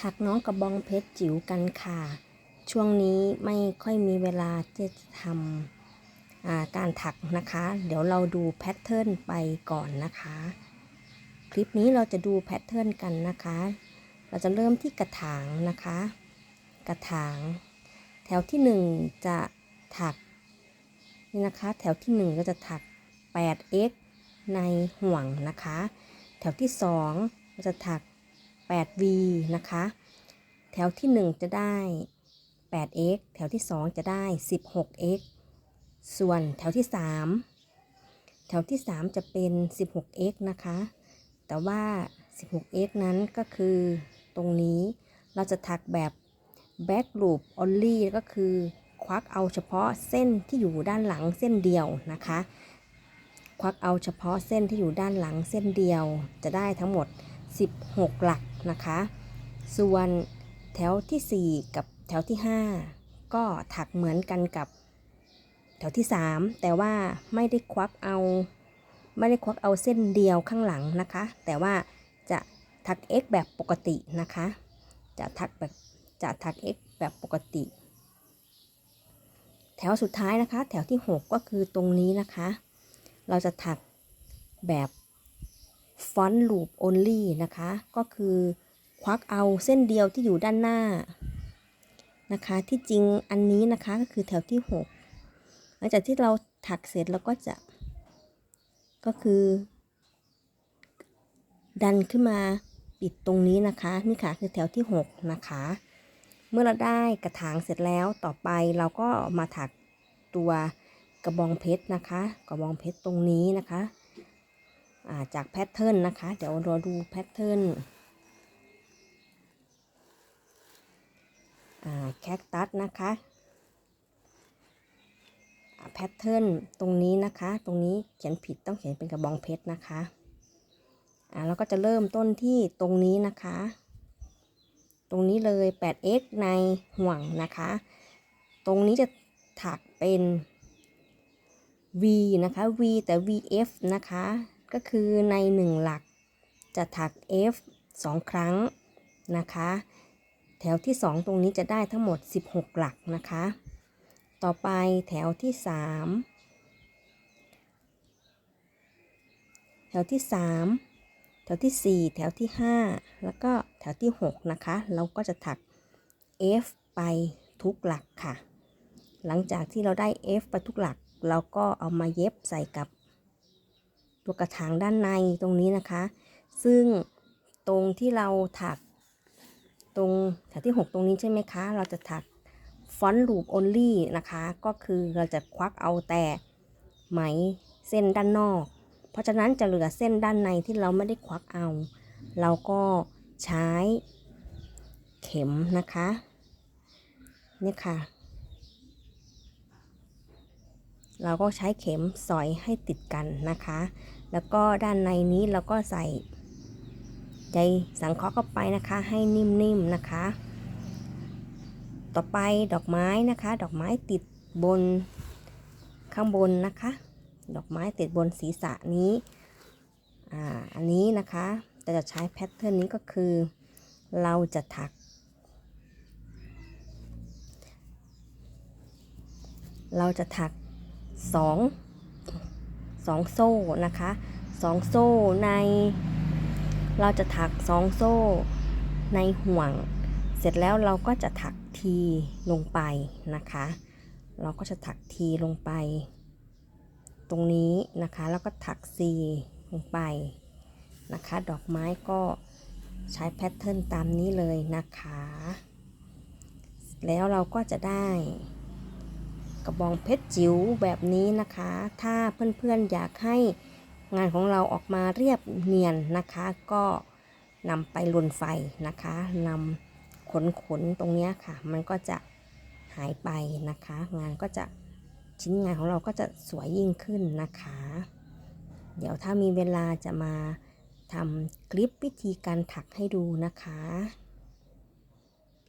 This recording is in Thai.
ถักน้องกระบองเพชรจิ๋วกันค่ะ ช่วงนี้ไม่ค่อยมีเวลาที่จะทำการถักนะคะ เดี๋ยวเราดูแพทเทิร์นไปก่อนนะคะ คลิปนี้เราจะดูแพทเทิร์นกันนะคะ เราจะเริ่มที่กระถางนะคะ กระถาง แถวที่หนึ่งจะถักนี่นะคะ แถวที่หนึ่งก็จะถัก 8x ในห่วงนะคะ แถวที่สองเราจะถัก 8v นะคะ แถวที่ 1 จะได้ 8x แถวที่ 2 จะได้ 16x ส่วนแถวที่ 3 แถวที่ 3 จะเป็น 16x นะคะ แต่ว่า 16x นั้นก็คือตรงนี้เราจะถักแบบ back loop only ก็คือควักเอาเฉพาะเส้นที่อยู่ด้านหลังเส้นเดียวนะคะ ควักเอาเฉพาะเส้นที่อยู่ด้านหลังเส้นเดียว จะได้ทั้งหมด 16 หลัก นะคะ ส่วนแถวทีสี่ 4 กับแถวที่ 5 ก็ถักเหมือนกันกับแถวที่ 3 แต่ว่าไม่ได้ควักเอา ไม่ได้ควักเอาเส้นเดียวข้างหลังนะคะ แต่ว่าจะถัก x แบบปกตินะคะ จะถักแบบจะถัก x แบบปกติ แถวสุดท้ายนะคะ แถวที่ 6 ก็คือตรงนี้นะคะ เราจะถักแบบ ฟอนต์ลูป only นะคะ ก็คือควักเอาเส้นเดียวที่อยู่ด้านหน้านะคะ ที่จริงอันนี้นะคะก็คือแถวที่ 6 หลังจากที่เราถักเสร็จเราก็จะ ก็คือ ดันขึ้นมาปิดตรงนี้นะคะ นี่ค่ะคือแถวที่ 6 นะคะ เมื่อเราได้กระถางเสร็จแล้วต่อไปเราก็มาถักตัวกระบองเพชรนะคะ กระบองเพชรตรงนี้นะคะ จากแพทเทิร์นนะคะ เดี๋ยวราดูแพทเทิร์นแคคตัสนะคะแพทเทิร์นตรงนี้นะคะ ตรงนี้เขียนผิดต้องเขียนเป็นกระบองเพชรนะคะอ่าเราก็จะเริ่มต้นที่ตรงนี้นะคะ ตรงนี้เลย 8x ในห่วงนะคะ ตรงนี้จะถักเป็น v นะคะ v แต่ vf นะคะ ก็คือใน 1 หลักจะถัก f 2 ครั้งนะคะ แถวที่ 2 ตรงนี้จะได้ทั้งหมด 16 หลักนะคะ ต่อไปแถวที่ 3 แถวที่ 3 แถวที่ 4 แถวที่ 5 แล้วก็แถวที่ 6 นะคะ เราก็จะถัก f ไปทุกหลักค่ะ หลังจากที่เราได้ f ไปทุกหลัก เราก็เอามาเย็บใส่กับ ตัวกระถางด้านในตรงนี้นะคะ ซึ่งตรงที่เราถักตรงแถวที่ 6 ตรงนี้ใช่ไหมคะ เราจะถักฟอนต์ลูป only นะคะ ก็คือเราจะควักเอาแต่ไหมเส้นด้านนอก เพราะฉะนั้นจะเหลือเส้นด้านในที่เราไม่ได้ควักเอา เราก็ใช้เข็มนะคะนี่ค่ะ เราก็ใช้เข็มสอยให้ติดกันนะคะ แล้วก็ด้านในนี้เราก็ใส่ใจสังเคราะห์เข้าไปนะคะให้นิ่มๆนะคะ ต่อไปดอกไม้นะคะ ดอกไม้ติดบนข้างบนนะคะ ดอกไม้ติดบนศีรษะนี้อ่าอันนี้นะคะแต่จะใช้แพทเทิร์นนี้ก็คือ เราจะถัก เราจะถักส สองโซ่นะคะสองโซ่ใน เราจะถักสองโซ่ในห่วง เสร็จแล้วเราก็จะถักทีลงไปนะคะ เราก็จะถักทีลงไป ตรงนี้นะคะ แล้วก็ถักซีลงไปนะคะ ดอกไม้ก็ใช้แพทเทิร์นตามนี้เลยนะคะ แล้วเราก็จะได้ กระบองเพชรจิ๋วแบบนี้นะคะ ถ้าเพื่อนๆอยากให้งานของเราออกมาเรียบเนียนนะคะ ก็นำไปลนไฟนะคะนำขนขนๆตรงนี้ค่ะ มันก็จะหายไปนะคะ งานก็จะชิ้นงานของเราก็จะสวยยิ่งขึ้นนะคะ เดี๋ยวถ้ามีเวลาจะมาทำคลิปวิธีการถักให้ดูนะคะ